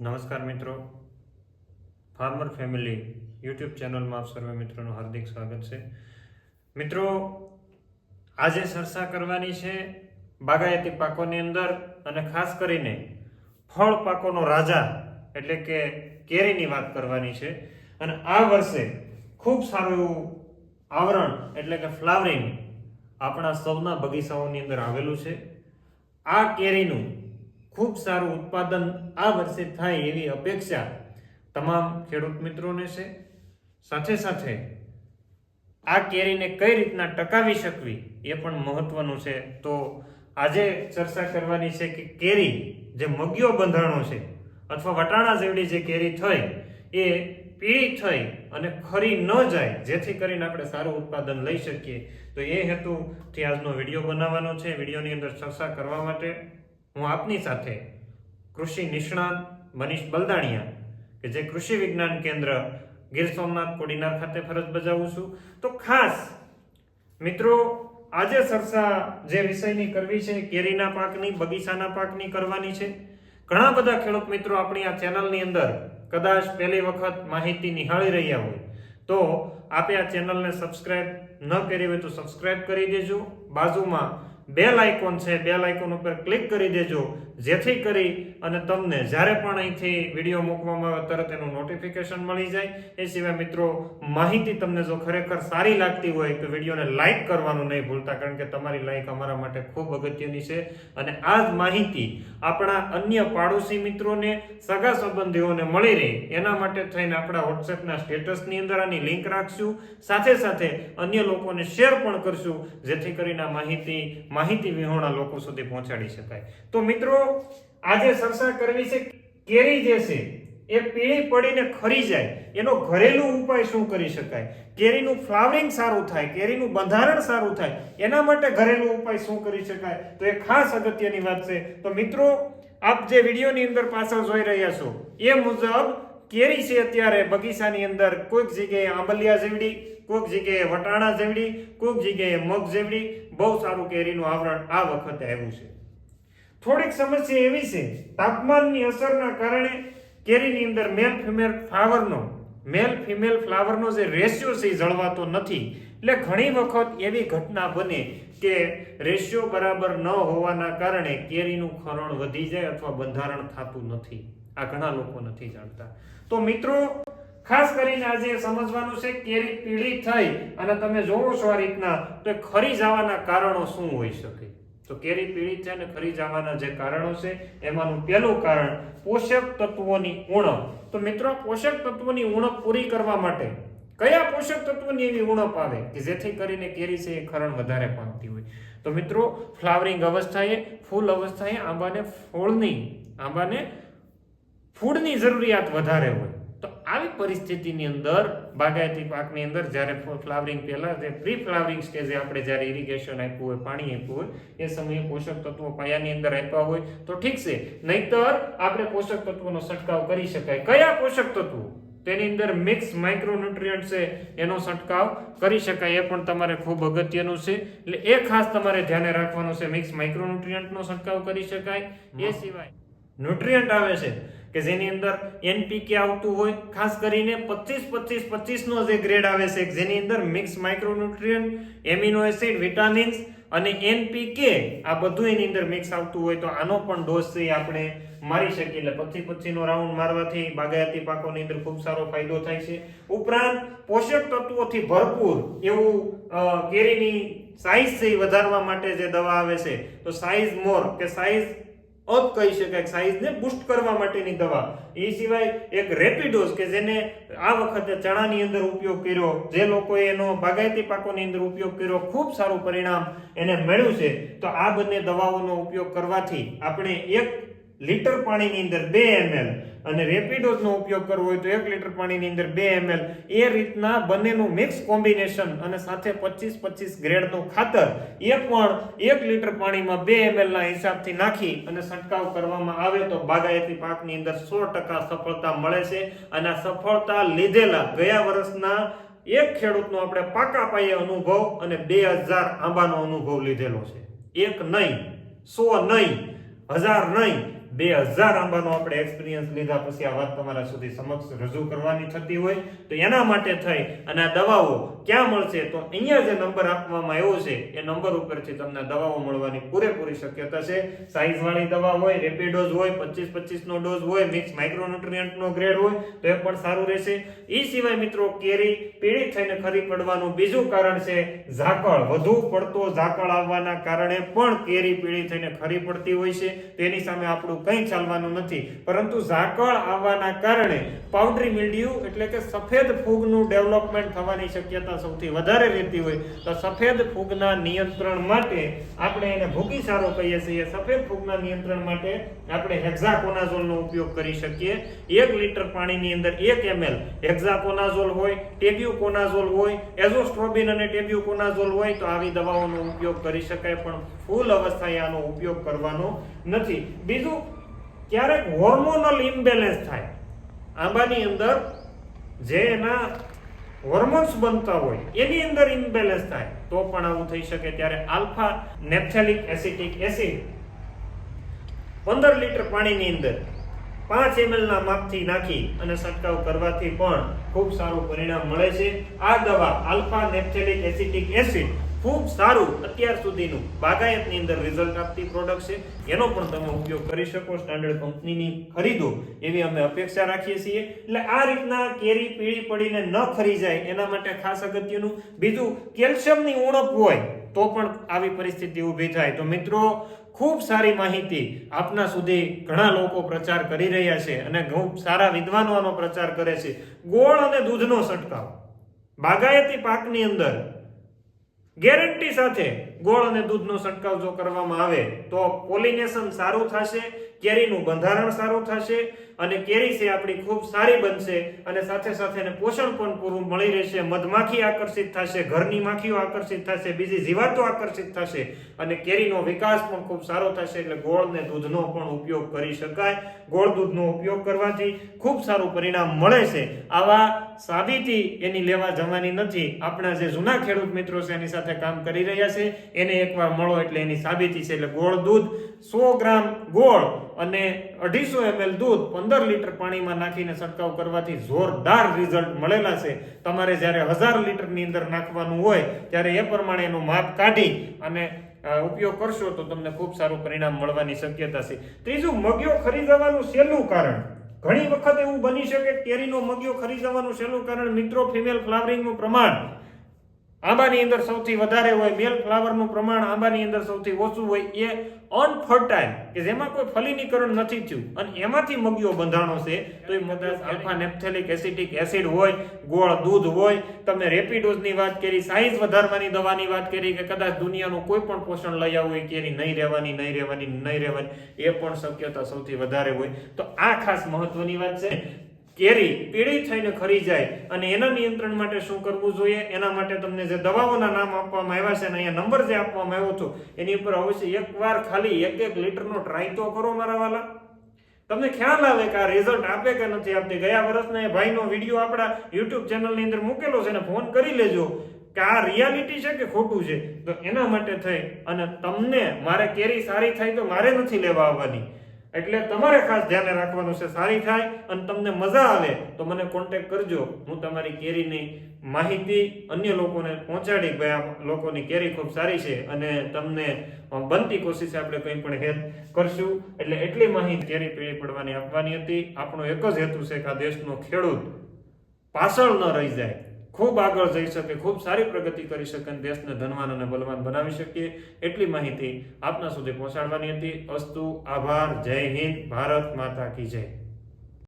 નમસ્કાર મિત્રો. Farmer family YouTube ચેનલમાં આપ સર્વે મિત્રોનું હાર્દિક સ્વાગત છે. મિત્રો, આજે ચર્ચા કરવાની છે બાગાયતી પાકોની અંદર અને ખાસ કરીને ફળ પાકોનો રાજા એટલે કે કેરીની વાત કરવાની છે. અને આ વર્ષે ખૂબ સારું એવું આવરણ એટલે કે ફ્લાવરિંગ આપણા સૌના બગીચાઓની અંદર આવેલું છે. આ કેરીનું ખૂબ સારું ઉત્પાદન આ વર્ષે થાય એવી અપેક્ષા તમામ ખેડૂત મિત્રોને છે. સાથે સાથે આ કેરીને કઈ રીતના ટકાવી શકવી એ પણ મહત્વનું છે. તો આજે ચર્ચા કરવાની છે કે કેરી જે મગ્યો બંધાણો છે અથવા વટાણા જેવડી જે કેરી થઈ એ પીળી થઈ અને ખરી ન જાય જેથી કરીને આપણે સારું ઉત્પાદન લઈ શકીએ. તો એ હેતુથી આજનો વીડિયો બનાવવાનો છે. વિડીયોની અંદર ચર્ચા કરવા માટે હું આપની સાથે કૃષિ નિષ્ણાત મનીષ બલદાણિયા, કે જે કૃષિ વિજ્ઞાન કેન્દ્ર ગીર સોમનાથ કોડીનાર ખાતે ફરજ બજાવું છું. તો ખાસ, મિત્રો, આજે ચર્ચા જે વિષયની કરવી છે, કેરીના પાકની, બગીચાના પાકની કરવાની છે. ઘણા બધા ખેડૂત મિત્રો આપણી આ ચેનલની અંદર કદાચ પહેલી વખત માહિતી નિહાળી રહ્યા હોય. તો આપે આ ચેનલને સબસ્ક્રાઇબ ન કરી હોય તો સબસ્ક્રાઇબ કરી દેજો. બાજુમાં બેલ આઇકોન છે બેલ આઇકોન ઉપર ક્લિક કરી દેજો. જેથી કરી અને તમને જ્યારે પણ અહીંથી વીડિયો મૂકવામાં આવે તરત એનું નોટિફિકેશન મળી જાય. એ સિવાય મિત્રો, માહિતી તમને જો ખરેખર સારી લાગતી હોય તો વિડીયોને લાઇક કરવાનું નહીં ભૂલતા, કારણ કે તમારી લાઈક અમારા માટે ખૂબ અગત્યની છે. અને આ જ માહિતી આપણા અન્ય પાડોશી મિત્રોને, સગા સંબંધીઓને મળી રહે. એના માટે થઈને આપણા વોટ્સએપના સ્ટેટસની અંદર આની લિંક રાખશું. સાથે સાથે અન્ય લોકોને શેર પણ કરશું. જેથી કરીને આ માહિતી માહિતી વિહોણા લોકો સુધી પહોંચાડી શકાય. તો મિત્રો, આજે ચર્ચા કરવી છે કેરી જે છે, એ પીળી પડીને ખરી જાય. એનો ઘરેલું ઉપાય શું કરી શકાય? કેરીનું ફ્લાવરિંગ સારું થાય, કેરીનું બંધારણ સારું થાય, એના માટે ઘરેલું ઉપાય શું કરી શકાય? તો એ ખાસ અગત્યની વાત છે. તો મિત્રો, આપ જે વિડીયોની અંદર પાછળ જોઈ રહ્યા છો, એ મુજબ કેરી છે અત્યારે બગીચાની અંદર. કોઈક જગ્યાએ આંબલિયા જેવડી, કોઈક જગ્યાએ વટાણા જેવડી, કોઈક જગ્યાએ મગ જેવડી. બહુ સારું કેરીનું આવરણ આ વખતે આવ્યું છે. થોડીક સમસ્યા એવી છે, તાપમાનની અસરના કારણે કેરીની અંદર મેલ ફિમેલ ફ્લાવરનો મેલ ફિમેલ ફ્લાવરનો જે રેશિયો છે એ જળવાતો નથી. એટલે ઘણી વખત એવી ઘટના બને કે રેશિયો બરાબર ન હોવાના કારણે કેરીનું ખરણ વધી જાય અથવા બંધારણ થતું નથી. આ ઘણા લોકો નથી જાણતા. તો મિત્રો, ખાસ કરીને આજે સમજવાનું છે કેરી પીળી થઈ અને તમે જોવો છો આ રીતના, તો ખરી જવાના કારણો શું હોઈ શકે? તો કેરી પીળી છે અને ખરી જવાના જે કારણો છે, એમાંનું પહેલું કારણ પોષક તત્વોની ઉણપ. તો મિત્રો પોષક તત્વોની ઉણપ પૂરી કરવા માટે કયા પોષક તત્વોની એવી ઉણપ આવે કે જેથી કરીને કેરી છે એ ખરણ વધારે પામતી હોય? તો મિત્રો, ફ્લાવરિંગ અવસ્થાએ, ફૂલ અવસ્થાએ આંબાને ફોળની, આંબાને ફૂડની જરૂરિયાત વધારે હોય તો આવી પરિસ્થિતિની અંદર બાગાયતી પાકની અંદર જ્યારે ફ્લાવરિંગ પહેલા જે પ્રી ફ્લાવરિંગ સ્ટેજે આપણે જ્યારે ઇરિગેશન આપ્યું હોય પાણી આપ્યું હોય એ સમયે પોષક તત્વો પાયાની અંદર આપ્યા હોય તો ઠીક છે. નહીતર આપણે પોષક તત્વોનો છંટકાવ કરી શકાય. કયા પોષક તત્વો? તેની અંદર મિક્સ માઇક્રોન્યુટ્રિયન્ટ છે એનો છંટકાવ કરી શકાય. એ પણ તમારે ખૂબ અગત્યનું છે. એટલે એ ખાસ તમારે ધ્યાને રાખવાનું છે. મિક્સ માઇક્રોન્યુટ્રિયન્ટનો છંટકાવ કરી શકાય. એ સિવાય ન્યુટ્રિયન્ટ આવે છે. કે જેની અંદર એનપીકે આવતું હોય, ખાસ કરીને પચીસ પચીસ, પચીસનો જે ગ્રેડ આવે છે, જેની અંદર mix micronutrient amino acid vitamins અને એનપીકે આ બધું એની અંદર મિક્સ આવતું હોય તો આનો પણ ડોઝ છે આપણે મારી શકીએ. એટલે પચી પચીનો રાઉન્ડ મારવાથી બાગાયતી પાકોની અંદર ખૂબ સારો ફાયદો થાય છે. ઉપરાંત પોષક તત્વોથી ભરપૂર એવું કેરીની સાઇઝ છે વધારવા માટે જે દવા આવે છે, તો સાઇઝ મોર કે સાઇઝ અપ કહી શકાય સાઇઝને બુસ્ટ કરવા માટેની દવા. એ સિવાય એક રેપિડોઝ કે જેને આ વખતે ચણાની અંદર ઉપયોગ કર્યો, જે લોકોએ એનો બાગાયતી પાકોની અંદર ઉપયોગ કર્યો, ખૂબ સારું પરિણામ એને મળ્યું છે. તો આ બંને દવાઓનો ઉપયોગ કરવાથી આપણે એક લીટર પાણીની અંદર બે એમએલ અને રેપિડોઝનો ઉપયોગ કરવો હોય તો એક લીટર પાણીની અંદર બે એમએલ. એ રીતના બંનેનું મિક્સ કોમ્બિનેશન અને સાથે પચીસ પચીસ ગ્રેડનું ખાતર એ પણ એક લીટર પાણીમાં બે એમએલના હિસાબથી નાખી અને છંટકાવ કરવામાં આવે તો બાગાયતી પાકની અંદર સો ટકા સફળતા મળે છે. અને સફળતા લીધેલા ગયા વર્ષના એક ખેડૂતનો આપણે પાકા પાયે અનુભવ અને બે હજાર આંબાનો અનુભવ લીધેલો છે. એક નહીં, સો નહીં, હજાર નહીં બે હજાર આંબાનો આપણે એક્સપિરિયન્સ લીધા પછી આ વાત તમારા સુધી સમક્ષ રજૂ કરવાની થતી હોય તો એના માટે થઈ અને આ દવાઓ ક્યાં મળશે તો અહીંયા જે નંબર આપવામાં આવ્યો છે, એ નંબર ઉપરથી તમને દવાઓ મળવાની પૂરેપૂરી શક્યતા છે. સાઇઝવાળી દવા હોય રેપિડોઝ હોય, પચીસ પચીસ નો ડોઝ હોય મિક્સ માઇક્રોન્યુટ્રિયન્ટ નો ગ્રેડ હોય, તો એ પણ સારું રહેશે. એ સિવાય મિત્રો કેરી પીળી થઈને ખરી પડવાનું બીજું કારણ છે ઝાકળ. વધુ પડતો ઝાકળ આવવાના કારણે પણ કેરી પીળી થઈને ખરી પડતી હોય છે. તેની સામે આપણું કંઈ ચાલવાનું નથી. પરંતુ ઝાકળ આવવાના કારણે પાવડરી મિલ્ડિયુ એટલે કે સફેદ ફૂગનું ડેવલપમેન્ટ થવાની શક્યતા સૌથી વધારે રહેતી હોય. તો સફેદ ફૂગના નિયંત્રણ માટે આપણે એને ભૂકી સારો કહીએ છીએ. સફેદ ફૂગના નિયંત્રણ માટે આપણે હેક્ઝાકોનાઝોલનો ઉપયોગ કરી શકીએ. એક લીટર પાણીની અંદર એક એમએલ હેક્ઝાકોનાઝોલ હોય ટેબ્યુકોનાઝોલ હોય એઝોસ્ટ્રોબિન અને ટેબ્યુકોનાઝોલ હોય તો આવી દવાઓનો ઉપયોગ કરી શકાય. પણ ફૂલ અવસ્થાએ આનો ઉપયોગ કરવાનો નથી. બીજું ક્યારેક હોર્મોનલ ઇમ્બેલેન્સ થાય. આંબાની અંદર જે એના હોર્મોન્સ બનતા હોય, એની અંદર ઇમ્બેલેન્સ થાય. તો પણ આવું થઈ શકે ત્યારે આલ્ફા નેપ્થેલિક એસિટિક એસિડ. પંદર લીટર પાણીની અંદર પાંચ એમએલના માપથી નાખી અને છંટકાવ કરવાથી પણ ખૂબ સારું પરિણામ મળે છે. આ દવા આલ્ફા નેપ્થેલિક એસિટિક એસિડ ખૂબ સારું અત્યાર સુધીનું બાગાયતની અંદર રિઝલ્ટ આપતી પ્રોડક્ટ છે. એનો પણ તમે ઉપયોગ કરી શકો સ્ટાન્ડર્ડ કંપનીની ખરીદો એવી અમે અપેક્ષા રાખીએ છીએ. એટલે આ રીતના કેરી પીળી પડીને ન ખરી જાય એના માટે ખાસ અગત્યનું. બીજું, કેલ્શિયમની ઉણપ હોય તો પણ આવી પરિસ્થિતિ ઊભી થાય. તો મિત્રો, ખૂબ સારી માહિતી આપના સુધી ઘણા લોકો પ્રચાર કરી રહ્યા છે અને ખૂબ સારા વિદ્વાનો આનો પ્રચાર કરે છે. ગોળ અને દૂધનો છંટકાવ. બાગાયતી પાકની અંદર ગેરંટી સાથે ગોળ અને દૂધનો છંટકાવ જો કરવામાં આવે, તો પોલિનેશન સારું થશે, કેરીનું બંધારણ સારું થશે અને કેરી છે આપણી ખૂબ સારી બનશે અને સાથે સાથે એને પોષણ પણ પૂરું મળી રહેશે, મધમાખી આકર્ષિત થશે, ઘરની માખીઓ આકર્ષિત થશે, બીજી જીવાતો આકર્ષિત થશે. અને કેરીનો વિકાસ પણ ખૂબ સારો થશે એટલે ગોળ ને દૂધનો પણ ઉપયોગ કરી શકાય. ગોળ દૂધનો ઉપયોગ કરવાથી ખૂબ સારું પરિણામ મળે છે. આવા સાબિતી એની લેવા જવાની નથી. આપણા જે જૂના ખેડૂત મિત્રો છે એની સાથે કામ કરી રહ્યા છે. એને એકવાર મળો એટલે એની સાબિતી છે. એટલે ગોળ દૂધ સો ગ્રામ ગોળ અને અઢીસો એમએલ દૂધ પંદર લીટર પાણીમાં નાખીને છંટકાવ કરવાથી જોરદાર રિઝલ્ટ મળેલા છે. તમારે જ્યારે હજાર લીટરની અંદર નાખવાનું હોય, ત્યારે એ પ્રમાણે એનું માપ કાઢી અને ઉપયોગ કરશો તો તમને ખૂબ સારું પરિણામ મળવાની શક્યતા છે. ત્રીજું મગ્યો ખરી જવાનું સહેલું કારણ. ઘણી વખત એવું બની શકે કેરીનો મગ્યો ખરી જવાનું સહેલું કારણ મિત્રો ફિમેલ ફ્લાવરિંગનું પ્રમાણ આંબાની અંદર સૌથી વધારે હોય મેલ ફ્લાવરનું પ્રમાણ આંબાની અંદર સૌથી ઓછું હોય, એ અનફર્ટાઇલ કે જેમાં કોઈ ફલિનીકરણ નથી થયું. અને એમાંથી મગીઓ બંધાણો છે, તો એ મદાસ આલ્ફા નેપ્થેલિક એસિડિક એસિડ હોય, ગોળ દૂધ હોય. તમે રેપિડોઝની વાત કરી સાઇઝ વધારવાની દવાની વાત કરી, કે કદાચ દુનિયાનું કોઈ પણ પોષણ લઈ આવવું હોય કેરી નહીં રહેવાની નહીં રહેવાની નહીં રહેવાની, એ પણ શક્યતા સૌથી વધારે હોય. તો આ ખાસ મહત્વની વાત છે. કેરી પીળી થઈને ખરી જાય અને એના નિયંત્રણ માટે શું કરવું જોઈએ? એના માટે તમને જે દવાઓના નામ આપવામાં આવ્યા છે અને અહીંયા નંબર જે આપવામાં આવ્યો હતો, એની ઉપર અવશ્ય એકવાર ખાલી એક એક લીટરનો ટ્રાય તો કરો મારા વાલા. તમને ખ્યાલ આવે કે આ રિઝલ્ટ આપે કે નથી આપતી? ગયા વર્ષના એ ભાઈનો વીડિયો આપણા યુટ્યુબ ચેનલની અંદર મૂકેલો છે ને ફોન કરી લેજો કે આ રિયાલિટી છે કે ખોટું છે? તો એના માટે થઈ અને તમને મારે કેરી સારી થાય તો મારે નથી લેવા આવવાની. એટલે તમારે ખાસ ધ્યાને રાખવાનું છે, સારી થાય અને તમને મજા આવે તો મને કોન્ટેક્ટ કરજો. હું તમારી કેરીની માહિતી અન્ય લોકોને પહોંચાડી ગયા લોકોની કેરી ખૂબ સારી છે અને તમને બનતી કોશિશ આપણે કંઈ પણ હેલ્પ કરશું. એટલે એટલી માહિતી કેરી પીળી પડવાની આપવાની હતી. આપણો એક જ હેતુ છે કે આ દેશનો ખેડૂત પાછળ ન રહી જાય. ખૂબ આગળ જઈ શકે, ખૂબ સારી પ્રગતિ કરી શકે અને દેશને ધનવાન અને બલવાન બનાવી શકીએ એટલી માહિતી આપના સુધી પહોંચાડવાની હતી. અસ્તુ, આભાર, જય હિન્દ, ભારત માતા કી જય.